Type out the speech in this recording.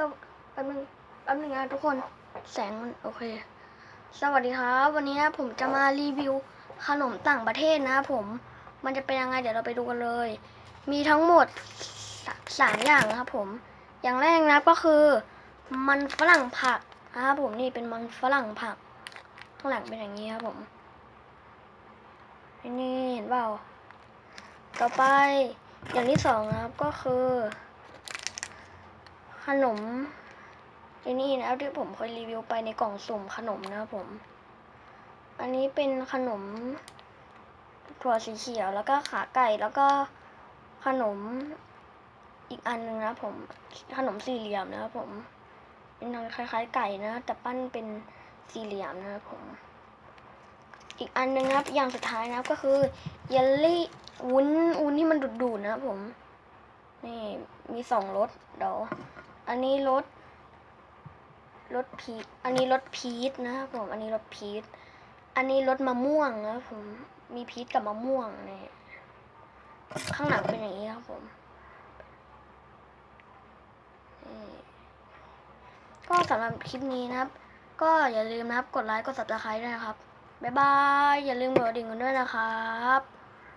แป๊บนึงแป๊บนึงนะทุกคนแสงมันโอเค สวัสดีครับ วันนี้ผมจะมารีวิวขนมต่างประเทศนะผมมันจะเป็นยังไงเดี๋ยวเราไปดูกันเลย มีทั้งหมดสาสามอย่างนะครับผม อย่างแรกนะก็คือมันฝรั่งผักนะครับผมนี่เป็นมันฝรั่งผัก ข้างหลังเป็นอย่างนี้ครับผมนี่เห็นเปล่าต่อไปอย่างที่สองนะครับก็คือ นมไอ้นี่นะที่ผมเคยรีวิวไปในกล่องสุ่มขนมนะผม อันนี้เป็นขนมถั่วสีเขียวแล้วก็ขาไก่แล้วก็ขนมอีกอันหนึ่งนะผมขนมสี่เหลี่ยมนะครับผม เป็นคล้ายๆไก่นะ แต่ปั้นเป็นสี่เหลี่ยมนะครับผม อีกอันหนึ่งนะครับอย่างสุดท้ายนะครับก็คือเยลลี่วุ้นวุ้นที่มันดูดๆนะครับผมนี่มีสองรสเดี๋ยว อันนี้รสรสพีอันนี้รสพีชนะครับผม อันนี้รสพีชอันนี้รสมะม่วงนะครับผม มีพีชกับมะม่วงเนี่ยข้างหลังเป็นอย่างนี้ครับผมนี่ก็สำหรับคลิปนี้นะครับ ก็อย่าลืมนะครับ กดไลค์ กด subscribe ด้วยนะครับ บ๊ายบาย อย่าลืมกดดิ่งกันด้วยนะครับ